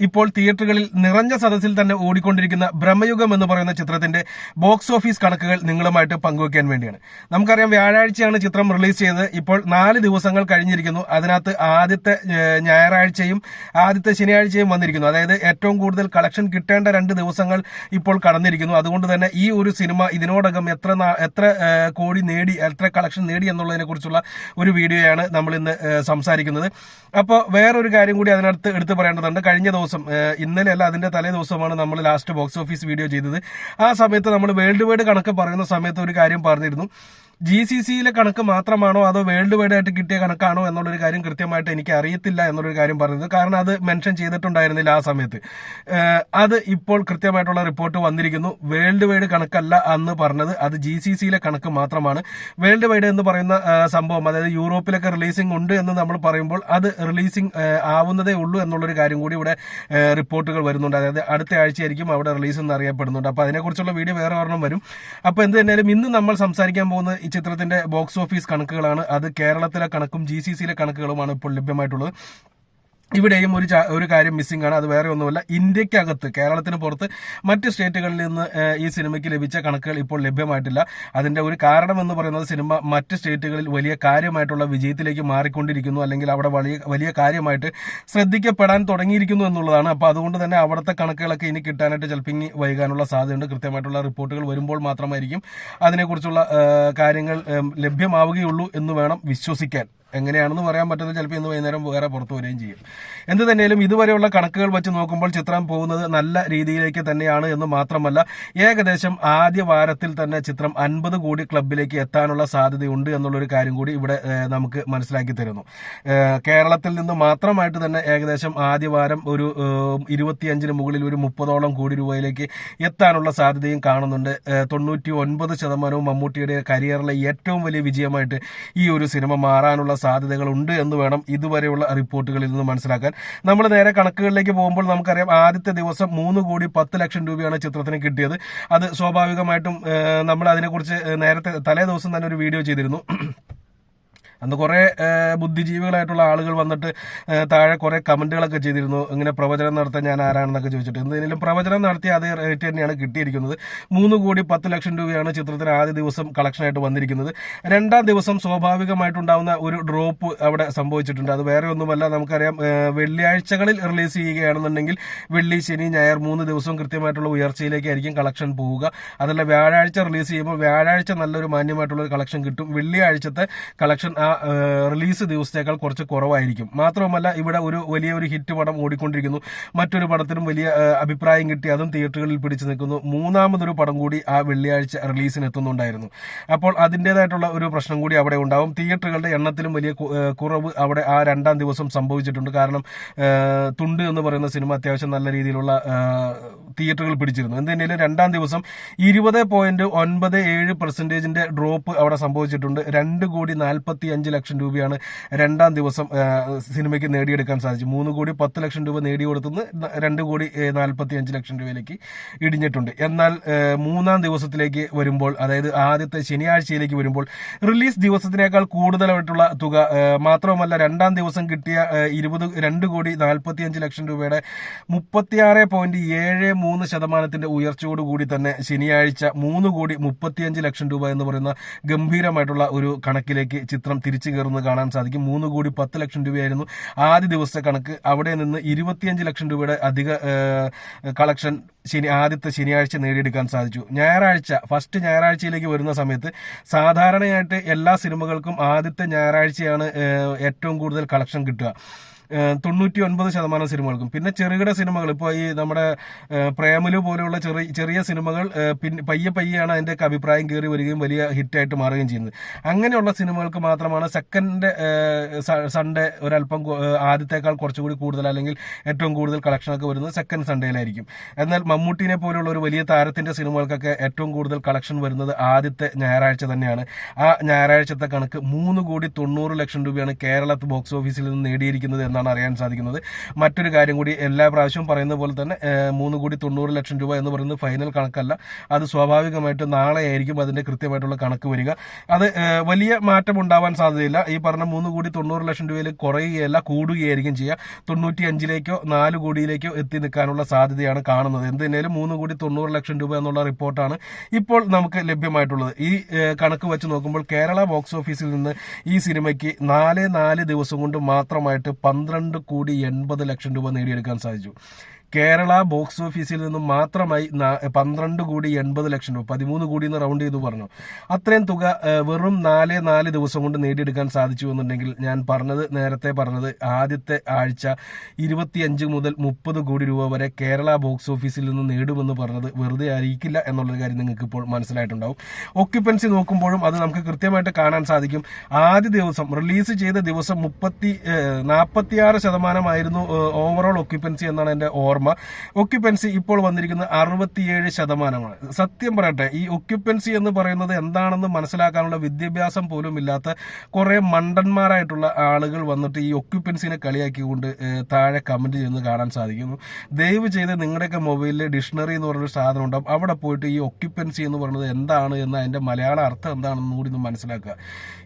ഇപ്പോൾ തിയേറ്ററുകളിൽ നിറഞ്ഞ സദസ്സിൽ തന്നെ ഓടിക്കൊണ്ടിരിക്കുന്ന ബ്രഹ്മയുഗം എന്ന് പറയുന്ന ചിത്രത്തിന്റെ ബോക്സ് ഓഫീസ് കണക്കുകൾ നിങ്ങളുമായിട്ട് പങ്കുവയ്ക്കാൻ വേണ്ടിയാണ്. നമുക്കറിയാം വ്യാഴാഴ്ചയാണ് ചിത്രം റിലീസ് ചെയ്തത്. ഇപ്പോൾ നാല് ദിവസങ്ങൾ കഴിഞ്ഞിരിക്കുന്നു. അതിനകത്ത് ആദ്യത്തെ ഞായറാഴ്ചയും ആദ്യത്തെ ശനിയാഴ്ചയും വന്നിരിക്കുന്നു. അതായത് ഏറ്റവും കൂടുതൽ കളക്ഷൻ കിട്ടേണ്ട രണ്ട് ദിവസങ്ങൾ ഇപ്പോൾ കടന്നിരിക്കുന്നു. അതുകൊണ്ട് തന്നെ ഈ ഒരു സിനിമ ഇതിനോടകം എത്ര എത്ര കോടി നേടി എത്ര കളക്ഷൻ നേടി എന്നുള്ളതിനെ കുറിച്ചുള്ള ഒരു വീഡിയോയാണ് നമ്മൾ ഇന്ന് സംസാരിക്കുന്നത്. അപ്പോൾ വേറൊരു കാര്യം കൂടി അതിനടുത്ത് എടുത്തു പറയേണ്ടതുണ്ട്. കഴിഞ്ഞ ദിവസം ഏഹ്, ഇന്നലെ അല്ല അതിന്റെ തലേ ദിവസമാണ് നമ്മൾ ലാസ്റ്റ് ബോക്സ് ഓഫീസ് വീഡിയോ ചെയ്തത്. ആ സമയത്ത് നമ്മൾ വേൾഡ് വൈഡ് കണക്ക് പറയുന്ന സമയത്ത് ഒരു കാര്യം പറഞ്ഞിരുന്നു. ജി സി സിയിലെ കണക്ക് മാത്രമാണോ അതോ വേൾഡ് വൈഡ് ആയിട്ട് കിട്ടിയ കണക്കാണോ എന്നുള്ളൊരു കാര്യം കൃത്യമായിട്ട് എനിക്ക് അറിയത്തില്ല എന്നുള്ളൊരു കാര്യം പറഞ്ഞത് കാരണം അത് മെൻഷൻ ചെയ്തിട്ടുണ്ടായിരുന്നില്ല ആ സമയത്ത്. അത് ഇപ്പോൾ കൃത്യമായിട്ടുള്ള റിപ്പോർട്ട് വന്നിരിക്കുന്നു. വേൾഡ് വൈഡ് കണക്കല്ല അന്ന് പറഞ്ഞത്. അത് ജി സി സിയിലെ കണക്ക് മാത്രമാണ്. വേൾഡ് വൈഡ് എന്ന് പറയുന്ന സംഭവം അതായത് യൂറോപ്പിലൊക്കെ റിലീസിംഗ് ഉണ്ട് എന്ന് നമ്മൾ പറയുമ്പോൾ അത് റിലീസിംഗ് ആവുന്നതേ ഉള്ളൂ എന്നുള്ളൊരു കാര്യം കൂടി ഇവിടെ റിപ്പോർട്ടുകൾ വരുന്നുണ്ട്. അതായത് അടുത്ത ആഴ്ചയായിരിക്കും അവിടെ റിലീസ് എന്ന് അറിയപ്പെടുന്നുണ്ട്. അപ്പോൾ അതിനെക്കുറിച്ചുള്ള വീഡിയോ വേറെ ഒരെണ്ണം വരും. അപ്പോൾ എന്ത് തന്നെയാലും ഇന്ന് നമ്മൾ സംസാരിക്കാൻ പോകുന്ന ഈ ചിത്രത്തിന്റെ ബോക്സ് ഓഫീസ് കണക്കുകളാണ്. അത് കേരളത്തിലെ കണക്കും ജി സി സിയിലെ കണക്കുകളുമാണ് ഇപ്പോൾ ലഭ്യമായിട്ടുള്ളത്. ഇവിടെയും ഒരു ഒരു കാര്യം മിസ്സിംഗ് ആണ്. അത് വേറെ ഒന്നുമല്ല. ഇന്ത്യക്കകത്ത് കേരളത്തിന് പുറത്ത് മറ്റ് സ്റ്റേറ്റുകളിൽ നിന്ന് ഈ സിനിമയ്ക്ക് ലഭിച്ച കണക്കുകൾ ഇപ്പോൾ ലഭ്യമായിട്ടില്ല. അതിന്റെ ഒരു കാരണം എന്ന് പറയുന്നത് സിനിമ മറ്റ് സ്റ്റേറ്റുകളിൽ വലിയ കാര്യമായിട്ടുള്ള വിജയത്തിലേക്ക് മാറിക്കൊണ്ടിരിക്കുന്നു. അല്ലെങ്കിൽ അവിടെ വലിയ വലിയ കാര്യമായിട്ട് ശ്രദ്ധിക്കപ്പെടാൻ തുടങ്ങിയിരിക്കുന്നു എന്നുള്ളതാണ്. അപ്പോൾ അതുകൊണ്ട് തന്നെ അവിടുത്തെ കണക്കുകളൊക്കെ ഇനി കിട്ടാനായിട്ട് ചിലപ്പോൾ ഇനി വൈകാനുള്ള സാധ്യതയുണ്ട്. കൃത്യമായിട്ടുള്ള റിപ്പോർട്ടുകൾ വരുമ്പോൾ മാത്രമായിരിക്കും അതിനെക്കുറിച്ചുള്ള കാര്യങ്ങൾ ലഭ്യമാവുകയുള്ളൂ എന്ന് വേണം വിശ്വസിക്കാൻ. എങ്ങനെയാണെന്ന് പറയാൻ പറ്റുന്നത് ചിലപ്പോൾ ഇന്ന് വൈകുന്നേരം വേറെ പുറത്തു വരികയും ചെയ്യും. എന്ത് തന്നെയാലും ഇതുവരെയുള്ള കണക്കുകൾ വെച്ച് നോക്കുമ്പോൾ ചിത്രം പോകുന്നത് നല്ല രീതിയിലേക്ക് തന്നെയാണ് എന്ന് മാത്രമല്ല ഏകദേശം ആദ്യ വാരത്തിൽ തന്നെ ചിത്രം അൻപത് കോടി ക്ലബിലേക്ക് എത്താനുള്ള സാധ്യതയുണ്ട് എന്നുള്ളൊരു കാര്യം കൂടി ഇവിടെ നമുക്ക് മനസ്സിലാക്കി തരുന്നു. കേരളത്തിൽ നിന്ന് മാത്രമായിട്ട് തന്നെ ഏകദേശം ആദ്യ വാരം ഒരു ഇരുപത്തിയഞ്ചിന് മുകളിൽ ഒരു മുപ്പതോളം കോടി രൂപയിലേക്ക് എത്താനുള്ള സാധ്യതയും കാണുന്നുണ്ട്. തൊണ്ണൂറ്റി ഒൻപത് ശതമാനവും മമ്മൂട്ടിയുടെ കരിയറിലെ ഏറ്റവും വലിയ വിജയമായിട്ട് ഈ ഒരു സിനിമ മാറാനുള്ള സാധ്യതകൾ ഉണ്ട് എന്ന് വേണം ഇതുവരെയുള്ള റിപ്പോർട്ടുകളിൽ നിന്ന് മനസ്സിലാക്കാൻ. നമ്മൾ നേരെ കണക്കുകളിലേക്ക് പോകുമ്പോൾ നമുക്കറിയാം ആദ്യത്തെ ദിവസം മൂന്ന് കോടി പത്ത് ലക്ഷം രൂപയാണ് ചിത്രത്തിന് കിട്ടിയത്. അത് സ്വാഭാവികമായിട്ടും നമ്മൾ അതിനെക്കുറിച്ച് നേരത്തെ തലേ ദിവസം തന്നെ ഒരു വീഡിയോ ചെയ്തിരുന്നു. അന്ന് കുറെ ബുദ്ധിജീവികളായിട്ടുള്ള ആളുകൾ വന്നിട്ട് താഴെ കുറെ കമന്റുകളൊക്കെ ചെയ്തിരുന്നു. ഇങ്ങനെ പ്രവചനം നടത്താൻ ഞാൻ ആരാണെന്നൊക്കെ ചോദിച്ചിട്ട്. എന്തെങ്കിലും പ്രവചനം നടത്തിയ അതേ റേറ്റ് തന്നെയാണ് കിട്ടിയിരിക്കുന്നത്. മൂന്ന് കോടി പത്ത് ലക്ഷം രൂപയാണ് ചിത്രത്തിന് ആദ്യ ദിവസം കളക്ഷനായിട്ട് വന്നിരിക്കുന്നത്. രണ്ടാം ദിവസം സ്വാഭാവികമായിട്ടുണ്ടാവുന്ന ഒരു ഡ്രോപ്പ് അവിടെ സംഭവിച്ചിട്ടുണ്ട്. അത് വേറെ ഒന്നുമല്ല നമുക്കറിയാം വെള്ളിയാഴ്ചകളിൽ റിലീസ് ചെയ്യുകയാണെന്നുണ്ടെങ്കിൽ വെള്ളി ശനി ഞായർ മൂന്ന് ദിവസം കൃത്യമായിട്ടുള്ള ഉയർച്ചയിലേക്കായിരിക്കും കളക്ഷൻ പോവുക. അതല്ല വ്യാഴാഴ്ച റിലീസ് ചെയ്യുമ്പോൾ വ്യാഴാഴ്ച നല്ലൊരു മാന്യമായിട്ടുള്ള ഒരു കളക്ഷൻ കിട്ടും. വെള്ളിയാഴ്ചത്തെ കളക്ഷൻ ആ റിലീസ് ദിവസത്തേക്കാൾ കുറച്ച് കുറവായിരിക്കും. മാത്രവുമല്ല ഇവിടെ ഒരു വലിയ ഒരു ഹിറ്റ് പടം ഓടിക്കൊണ്ടിരിക്കുന്നു. മറ്റൊരു പടത്തിനും വലിയ അഭിപ്രായം കിട്ടി. അതും തിയേറ്ററുകളിൽ പിടിച്ചു നിൽക്കുന്നു. മൂന്നാമതൊരു പടം കൂടി ആ വെള്ളിയാഴ്ച റിലീസിന് എത്തുന്നുണ്ടായിരുന്നു. അപ്പോൾ അതിന്റെതായിട്ടുള്ള ഒരു പ്രശ്നം കൂടി അവിടെ ഉണ്ടാവും. തിയേറ്ററുകളുടെ എണ്ണത്തിലും വലിയ കുറവ് അവിടെ ആ രണ്ടാം ദിവസം സംഭവിച്ചിട്ടുണ്ട്. കാരണം തുണ്ട് എന്ന് പറയുന്ന സിനിമ അത്യാവശ്യം നല്ല രീതിയിലുള്ള തിയേറ്ററുകൾ പിടിച്ചിരുന്നു. എന്തെങ്കിലും രണ്ടാം ദിവസം ഇരുപത് പോയിന്റ് ഒൻപത് ഏഴ് പെർസെന്റേജിന്റെ ഡ്രോപ്പ് അവിടെ സംഭവിച്ചിട്ടുണ്ട്. രണ്ട് കോടി നാൽപ്പത്തി അഞ്ച് ലക്ഷം രൂപയാണ് രണ്ടാം ദിവസം സിനിമയ്ക്ക് നേടിയെടുക്കാൻ സാധിച്ചു. മൂന്ന് കോടി പത്ത് ലക്ഷം രൂപ നേടിയെടുത്തുനിന്ന് രണ്ട് കോടി നാൽപ്പത്തി അഞ്ച് ലക്ഷം രൂപയിലേക്ക് ഇടിഞ്ഞിട്ടുണ്ട്. എന്നാൽ മൂന്നാം ദിവസത്തിലേക്ക് വരുമ്പോൾ അതായത് ആദ്യത്തെ ശനിയാഴ്ചയിലേക്ക് വരുമ്പോൾ റിലീസ് ദിവസത്തിനേക്കാൾ കൂടുതലായിട്ടുള്ള തുക മാത്രവുമല്ല രണ്ടാം ദിവസം കിട്ടിയ ഇരുപത് രണ്ട് കോടി നാൽപ്പത്തി അഞ്ച് ലക്ഷം രൂപയുടെ മുപ്പത്തിയാറ് പോയിന്റ് ഏഴ് മൂന്ന് ശതമാനത്തിന്റെ ഉയർച്ചയോടുകൂടി തന്നെ ശനിയാഴ്ച മൂന്ന് കോടി മുപ്പത്തിയഞ്ച് ലക്ഷം രൂപ എന്ന് പറയുന്ന ഗംഭീരമായിട്ടുള്ള ഒരു കണക്കിലേക്ക് ചിത്രം തിരിച്ചു കയറുന്നത് കാണാൻ സാധിക്കും. മൂന്ന് കോടി പത്ത് ലക്ഷം രൂപയായിരുന്നു ആദ്യ ദിവസത്തെ കണക്ക്. അവിടെ നിന്ന് ഇരുപത്തിയഞ്ച് ലക്ഷം രൂപയുടെ അധിക കളക്ഷൻ ശനി ആദ്യത്തെ ശനിയാഴ്ച നേടിയെടുക്കാൻ സാധിച്ചു. ഞായറാഴ്ച ഫസ്റ്റ് ഞായറാഴ്ചയിലേക്ക് വരുന്ന സമയത്ത് സാധാരണയായിട്ട് എല്ലാ സിനിമകൾക്കും ആദ്യത്തെ ഞായറാഴ്ചയാണ് ഏറ്റവും കൂടുതൽ കളക്ഷൻ കിട്ടുക. തൊണ്ണൂറ്റി ഒൻപത് ശതമാനം സിനിമകൾക്കും. പിന്നെ ചെറുകിട സിനിമകൾ ഇപ്പോൾ ഈ നമ്മുടെ പ്രേമലു പോലെയുള്ള ചെറിയ ചെറിയ സിനിമകൾ പിന്നെ പയ്യെ പയ്യെയാണ് അതിന്റെയൊക്കെ അഭിപ്രായം കയറി വരികയും വലിയ ഹിറ്റായിട്ട് മാറുകയും ചെയ്യുന്നത്. അങ്ങനെയുള്ള സിനിമകൾക്ക് മാത്രമാണ് സെക്കൻഡ് സൺഡേ ഒരല്പം ആദ്യത്തേക്കാൾ കുറച്ചുകൂടി കൂടുതൽ അല്ലെങ്കിൽ ഏറ്റവും കൂടുതൽ കളക്ഷനൊക്കെ വരുന്നത് സെക്കൻഡ് സൺഡേയിലായിരിക്കും. എന്നാൽ മമ്മൂട്ടിനെ പോലുള്ള ഒരു വലിയ താരത്തിന്റെ സിനിമകൾക്കൊക്കെ ഏറ്റവും കൂടുതൽ കളക്ഷൻ വരുന്നത് ആദ്യത്തെ ഞായറാഴ്ച തന്നെയാണ്. ആ ഞായറാഴ്ചത്തെ കണക്ക് മൂന്ന് കോടി തൊണ്ണൂറ് ലക്ഷം രൂപയാണ് കേരള ബോക്സ് ഓഫീസിൽ നിന്ന് നേടിയിരിക്കുന്നത് എന്നാണ് അറിയാൻ സാധിക്കുന്നത്. മറ്റൊരു കാര്യം കൂടി എല്ലാ പ്രാവശ്യവും പറയുന്ന പോലെ തന്നെ മൂന്ന് കോടി തൊണ്ണൂറ് ലക്ഷം രൂപ എന്ന് പറയുന്നത് ഫൈനൽ കണക്കല്ല. അത് സ്വാഭാവികമായിട്ട് നാളെ ആയിരിക്കും അതിന്റെ കൃത്യമായിട്ടുള്ള കണക്ക് വരിക. അത് വലിയ മാറ്റം ഉണ്ടാവാൻ സാധ്യതയില്ല. ഈ പറഞ്ഞ മൂന്ന് കോടി തൊണ്ണൂറ് ലക്ഷം രൂപയിൽ കുറയുകയല്ല കൂടുകയായിരിക്കും ചെയ്യുക. തൊണ്ണൂറ്റി അഞ്ചിലേക്കോ നാല് കോടിയിലേക്കോ എത്തി നിൽക്കാനുള്ള സാധ്യതയാണ് കാണുന്നത്. എന്തിനേലും മൂന്ന് കോടി തൊണ്ണൂറ് ലക്ഷം രൂപ എന്നുള്ള റിപ്പോർട്ടാണ് ഇപ്പോൾ നമുക്ക് ലഭ്യമായിട്ടുള്ളത്. ഈ കണക്ക് വെച്ച് നോക്കുമ്പോൾ കേരള ബോക്സ് ഓഫീസിൽ നിന്ന് ഈ സിനിമയ്ക്ക് നാല് നാല് ദിവസം കൊണ്ട് മാത്രമായിട്ട് പന്ത്രണ്ട് കോടി എൺപത് ലക്ഷം രൂപ നേടിയെടുക്കാൻ സാധിച്ചു. കേരള ബോക്സ് ഓഫീസിൽ നിന്നും മാത്രമായി പന്ത്രണ്ട് കോടി എൺപത് ലക്ഷം രൂപ പതിമൂന്ന് കോടി എന്ന് റൗണ്ട് ചെയ്ത് പറഞ്ഞു. അത്രയും തുക വെറും നാല് നാല് ദിവസം കൊണ്ട് നേടിയെടുക്കാൻ സാധിച്ചു എന്നുണ്ടെങ്കിൽ ഞാൻ പറഞ്ഞത് നേരത്തെ പറഞ്ഞത് ആദ്യത്തെ ആഴ്ച ഇരുപത്തിയഞ്ച് മുതൽ മുപ്പത് കോടി രൂപ വരെ കേരള ബോക്സ് ഓഫീസിൽ നിന്ന് നേടുമെന്ന് പറഞ്ഞത് വെറുതെ ആയിരിക്കില്ല എന്നുള്ളൊരു കാര്യം നിങ്ങൾക്ക് ഇപ്പോൾ മനസ്സിലായിട്ടുണ്ടാവും. ഓക്യുപ്പൻസി നോക്കുമ്പോഴും അത് നമുക്ക് കൃത്യമായിട്ട് കാണാൻ സാധിക്കും. ആദ്യ ദിവസം റിലീസ് ചെയ്ത ദിവസം മുപ്പത്തി നാൽപ്പത്തിയാറ് ശതമാനമായിരുന്നു ഓവറോൾ ഓക്യുപ്പൻസി എന്നാണ് എന്റെ ഓർമ്മ. ഒക്യുപ്പൻസി ഇപ്പോൾ വന്നിരിക്കുന്നത് അറുപത്തിയേഴ് ശതമാനമാണ്. സത്യം പറയട്ടെ ഈ ഒക്യുപ്പൻസി എന്ന് പറയുന്നത് എന്താണെന്ന് മനസ്സിലാക്കാനുള്ള വിദ്യാഭ്യാസം പോലും ഇല്ലാത്ത കുറെ മണ്ടന്മാരായിട്ടുള്ള ആളുകൾ വന്നിട്ട് ഈ ഒക്യുപ്പൻസിനെ കളിയാക്കിക്കൊണ്ട് താഴെ കമന്റ് ചെയ്യുന്നത് കാണാൻ സാധിക്കുന്നു. ദയവ് ചെയ്ത് നിങ്ങളുടെയൊക്കെ മൊബൈലിൽ ഡിക്ഷണറി എന്ന് പറഞ്ഞൊരു സാധനം ഉണ്ടാവും. അവിടെ പോയിട്ട് ഈ ഒക്യുപ്പൻസി എന്ന് പറയുന്നത് എന്താണ് എന്ന് അതിന്റെ മലയാള അർത്ഥം എന്താണെന്ന് കൂടി ഒന്ന് മനസ്സിലാക്കുക.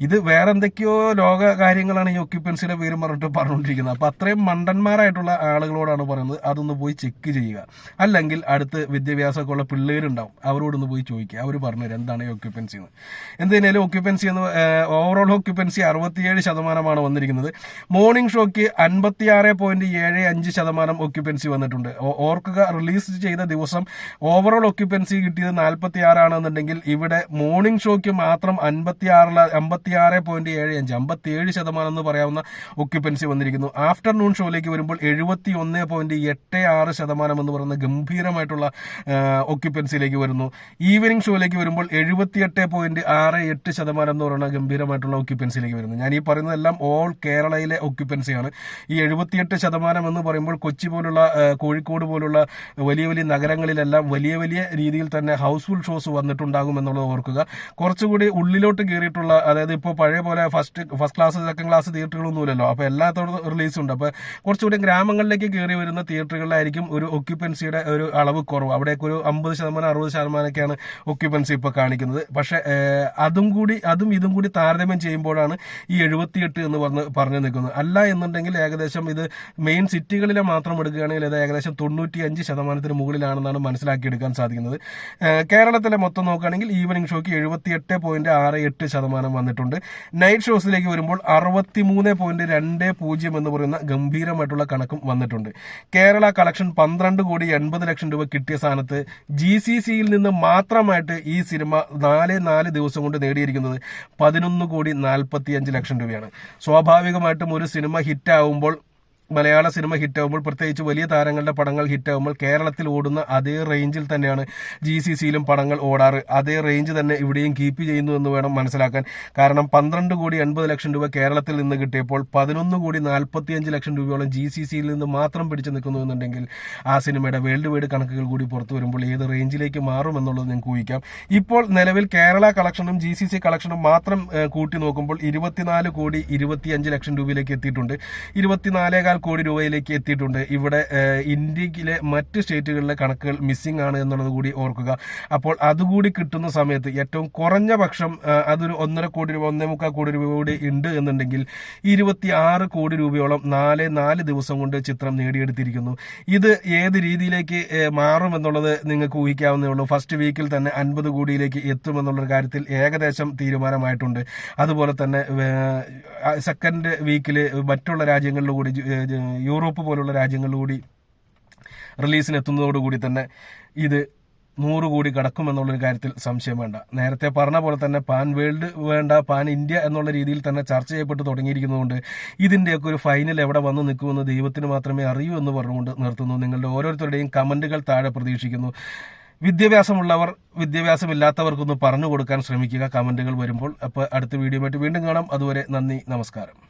ഇത് വേറെ എന്തൊക്കെയോ ലോക കാര്യങ്ങളാണ് ഈ ഒക്യുപ്പൻസിയുടെ പേര് പറഞ്ഞിട്ട് പറഞ്ഞുകൊണ്ടിരിക്കുന്നത്. അപ്പൊ അത്രയും മണ്ടന്മാരായിട്ടുള്ള ആളുകളോടാണ് പറയുന്നത്. അതൊന്ന് പോയി ചെക്ക് ചെയ്യുക. അല്ലെങ്കിൽ അടുത്ത് വിദ്യാഭ്യാസമൊക്കെ ഉള്ള പിള്ളേരുണ്ടാവും. അവരോടൊന്ന് പോയി ചോദിക്കുക. അവർ പറഞ്ഞുതരും എന്താണ് ഈ ഒക്യുപ്പൻസി എന്ന് എന്തിനേലും ഒക്യുപ്പൻസി എന്ന് ഓവറോൾ ഒക്യുപ്പൻസി അറുപത്തിയേഴ് ശതമാനമാണ് വന്നിരിക്കുന്നത്. മോർണിംഗ് ഷോയ്ക്ക് അൻപത്തിയാറ് പോയിന്റ് ഏഴ് അഞ്ച് ശതമാനം ഒക്യുപ്പൻസി വന്നിട്ടുണ്ട്. ഓർക്കുക റിലീസ് ചെയ്ത ദിവസം ഓവറോൾ ഒക്യുപ്പൻസി കിട്ടിയത് നാൽപ്പത്തി ആറാണെന്നുണ്ടെങ്കിൽ ഇവിടെ മോർണിംഗ് ഷോയ്ക്ക് മാത്രം അൻപത്തിയാറില അമ്പത്തിയാറ് പോയിന്റ് ഏഴ് അഞ്ച് അമ്പത്തിയേഴ് ശതമാനം എന്ന് പറയാവുന്ന ഒക്യുപ്പൻസി വന്നിരിക്കുന്നു. ആഫ്റ്റർനൂൺ ഷോയിലേക്ക് വരുമ്പോൾ എഴുപത്തി ഒന്ന് പോയിന്റ് എട്ട് ആറ് ശതമാനം എന്ന് പറയുന്ന ഗംഭീരമായിട്ടുള്ള ഒക്യുപ്പൻസിയിലേക്ക് വരുന്നു. ഈവനിങ് ഷോയിലേക്ക് വരുമ്പോൾ എഴുപത്തിയെട്ട് പോയിന്റ് ആറ് എട്ട് ശതമാനം എന്ന് പറയുന്ന ഗംഭീരമായിട്ടുള്ള ഒക്യുപ്പൻസിയിലേക്ക് വരുന്നു. ഞാൻ ഈ പറയുന്നതെല്ലാം ഓൾ കേരളയിലെ ഒക്യുപ്പൻസിയാണ് ഈ എഴുപത്തിയെട്ട് ശതമാനം എന്ന് പറയുമ്പോൾ കൊച്ചി പോലുള്ള കോഴിക്കോട് പോലുള്ള വലിയ വലിയ നഗരങ്ങളിലെല്ലാം വലിയ വലിയ രീതിയിൽ തന്നെ ഹൗസ്ഫുൾ ഷോസ് വന്നിട്ടുണ്ടാകും എന്നുള്ളത് ഓർക്കുക. കുറച്ചുകൂടി ഉള്ളിലോട്ട് കയറിയിട്ടുള്ള അതായത് ഇപ്പോൾ പഴയ പോലെ first first class second class തിയേറ്ററുകളൊന്നുമില്ലല്ലോ അപ്പോൾ എല്ലാത്തോടും റിലീസ് ഉണ്ട്. അപ്പോൾ കുറച്ചുകൂടി ഗ്രാമങ്ങളിലേക്ക് കയറി വരുന്ന തിയേറ്ററുകളിലായിരിക്കും ഒരു ഒക്യുപ്പൻസിയുടെ ഒരു അളവ് കുറവ്. അവിടേക്ക് ഒരു അമ്പത് ശതമാനം അറുപത് ശതമാനമൊക്കെയാണ് ഒക്യുപ്പൻസി ഇപ്പോൾ കാണിക്കുന്നത്. പക്ഷേ അതും കൂടി അതും ഇതും കൂടി താരതമ്യം ചെയ്യുമ്പോഴാണ് ഈ എഴുപത്തിയെട്ട് എന്ന് പറഞ്ഞ് പറഞ്ഞു നിൽക്കുന്നത്. അല്ല എന്നുണ്ടെങ്കിൽ ഏകദേശം ഇത് മെയിൻ സിറ്റികളിലെ മാത്രം എടുക്കുകയാണെങ്കിൽ ഇത് ഏകദേശം തൊണ്ണൂറ്റി അഞ്ച് ശതമാനത്തിന് മുകളിലാണെന്നാണ് മനസ്സിലാക്കിയെടുക്കാൻ സാധിക്കുന്നത്. കേരളത്തിലെ മൊത്തം നോക്കുകയാണെങ്കിൽ ഈവനിങ് ഷോയ്ക്ക് എഴുപത്തിയെട്ട് പോയിന്റ് ആറ് എട്ട് ശതമാനം വന്നിട്ടുണ്ട്. നൈറ്റ് ഷോസിലേക്ക് വരുമ്പോൾ അറുപത്തി മൂന്ന് പോയിന്റ് രണ്ട് പൂജ്യം എന്ന് പറയുന്ന ഗംഭീരമായിട്ടുള്ള കണക്കും വന്നിട്ടുണ്ട്. കേരള കളക്ഷൻ പന്ത്രണ്ട് കോടി എൺപത് ലക്ഷം രൂപ കിട്ടിയ സ്ഥാനത്ത് ജി സി സിയിൽ നിന്ന് മാത്രമായിട്ട് ഈ സിനിമ നാല് നാല് ദിവസം കൊണ്ട് നേടിയിരിക്കുന്നത് പതിനൊന്ന് കോടി നാൽപ്പത്തി അഞ്ച് ലക്ഷം രൂപയാണ്. സ്വാഭാവികമായിട്ടും ഒരു സിനിമ ഹിറ്റാവുമ്പോൾ മലയാള സിനിമ ഹിറ്റാവുമ്പോൾ പ്രത്യേകിച്ച് വലിയ താരങ്ങളുടെ പടങ്ങൾ ഹിറ്റാവുമ്പോൾ കേരളത്തിൽ ഓടുന്ന അതേ റേഞ്ചിൽ തന്നെയാണ് ജി സി സിയിലും പടങ്ങൾ ഓടാറ്. അതേ റേഞ്ച് തന്നെ ഇവിടെയും കീപ്പ് ചെയ്യുന്നു എന്ന് വേണം മനസ്സിലാക്കാൻ. കാരണം പന്ത്രണ്ട് കോടി എൺപത് ലക്ഷം രൂപ കേരളത്തിൽ നിന്ന് കിട്ടിയപ്പോൾ പതിനൊന്ന് കോടി നാൽപ്പത്തിയഞ്ച് ലക്ഷം രൂപയോളം ജി സി സിയിൽ നിന്ന് മാത്രം പിടിച്ചു നിൽക്കുന്നു എന്നുണ്ടെങ്കിൽ ആ സിനിമയുടെ വേൾഡ് വൈഡ് കണക്കുകൾ കൂടി പുറത്തു വരുമ്പോൾ ഏത് റേഞ്ചിലേക്ക് മാറും എന്നുള്ളത് നിങ്ങൾക്ക് ഊഹിക്കാം. ഇപ്പോൾ നിലവിൽ കേരള കളക്ഷനും ജി സി സി കളക്ഷനും മാത്രം കൂട്ടി നോക്കുമ്പോൾ ഇരുപത്തിനാല് കോടി ഇരുപത്തിയഞ്ച് ലക്ഷം രൂപയിലേക്ക് എത്തിയിട്ടുണ്ട്. ഇരുപത്തിനാലേകാൽ കോടി രൂപയിലേക്ക് എത്തിയിട്ടുണ്ട്. ഇവിടെ ഇന്ത്യയിലെ മറ്റ് സ്റ്റേറ്റുകളിലെ കണക്കുകൾ മിസ്സിംഗ് ആണ് എന്നുള്ളത് കൂടി ഓർക്കുക. അപ്പോൾ അതുകൂടി കിട്ടുന്ന സമയത്ത് ഏറ്റവും കുറഞ്ഞ പക്ഷം അതൊരു ഒന്നര കോടി രൂപ ഒന്നേ മുക്കാൽ കോടി രൂപ കൂടി ഉണ്ട് എന്നുണ്ടെങ്കിൽ ഇരുപത്തി ആറ് കോടി രൂപയോളം നാല് നാല് ദിവസം കൊണ്ട് ചിത്രം നേടിയെടുത്തിരിക്കുന്നു. ഇത് ഏത് രീതിയിലേക്ക് മാറും എന്നുള്ളത് നിങ്ങൾക്ക് ഊഹിക്കാവുന്നേ ഉള്ളൂ. ഫസ്റ്റ് വീക്കിൽ തന്നെ അൻപത് കോടിയിലേക്ക് എത്തുമെന്നുള്ള കാര്യത്തിൽ ഏകദേശം തീരുമാനമായിട്ടുണ്ട്. അതുപോലെ തന്നെ സെക്കൻഡ് വീക്കിൽ മറ്റുള്ള രാജ്യങ്ങളിലൂടി ഏഹ്, യൂറോപ്പ് പോലുള്ള രാജ്യങ്ങളിലൂടി റിലീസിനെത്തുന്നതോടുകൂടി തന്നെ ഇത് നൂറ് കോടി കടക്കുമെന്നുള്ളൊരു കാര്യത്തിൽ സംശയം വേണ്ട. നേരത്തെ പറഞ്ഞ പോലെ തന്നെ പാൻ വേൾഡ് വേണ്ട പാൻ ഇന്ത്യ എന്നുള്ള രീതിയിൽ തന്നെ ചർച്ച ചെയ്യപ്പെട്ട് തുടങ്ങിയിരിക്കുന്നതുകൊണ്ട് ഇതിന്റെയൊക്കെ ഒരു ഫൈനൽ എവിടെ വന്ന് നിൽക്കുമെന്ന് ദൈവത്തിന് മാത്രമേ അറിയൂ എന്ന് പറഞ്ഞുകൊണ്ട് നിർത്തുന്നു. നിങ്ങളുടെ ഓരോരുത്തരുടെയും കമന്റുകൾ താഴെ പ്രതീക്ഷിക്കുന്നു. വിദ്യാഭ്യാസമുള്ളവർ വിദ്യാഭ്യാസമില്ലാത്തവർക്കൊന്ന് പറഞ്ഞു കൊടുക്കാൻ ശ്രമിക്കുക. കമന്റുകൾ വരുമ്പോൾ അപ്പോൾ അടുത്ത വീഡിയോ വീണ്ടും കാണാം. അതുവരെ നന്ദി നമസ്കാരം.